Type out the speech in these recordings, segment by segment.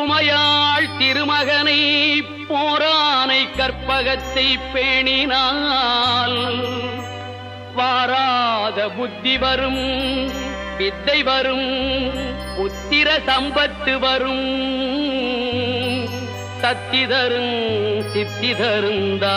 உமையாள் திருமகனை போரானை கற்பகத்தை பேணினால் வாராத புத்தி வரும் வித்தை வரும் புத்திர சம்பத்து வரும். சத்தி தரும் சித்தி தருந்தா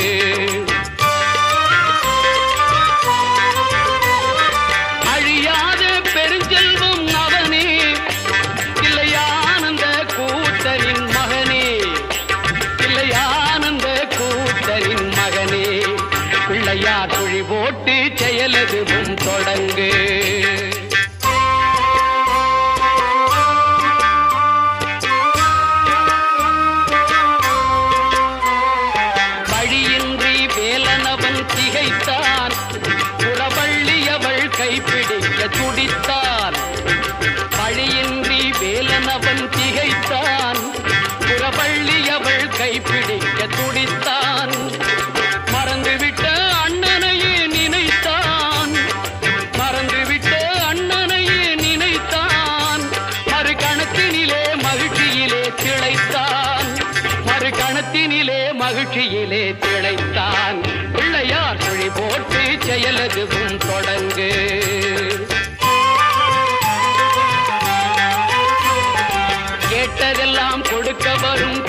பிள்ளையார் குழி போட்டு செயலதுவும் தொடங்கு. வழியின்றி வேலனவன் திகைத்தான். புறவள்ளி அவள் கைப்பிடிக்க துடித்தான். வழியின்றி வேலனவன் திகைத்தான். புறவள்ளி அவள் கைப்பிடிக்க துடித்தான். மகிழ்ச்சியிலே திளைத்தான். பிள்ளையார் குழி போட்டு செயலதுவும் தொடங்கு. கேட்டதெல்லாம் கொடுக்க வரும்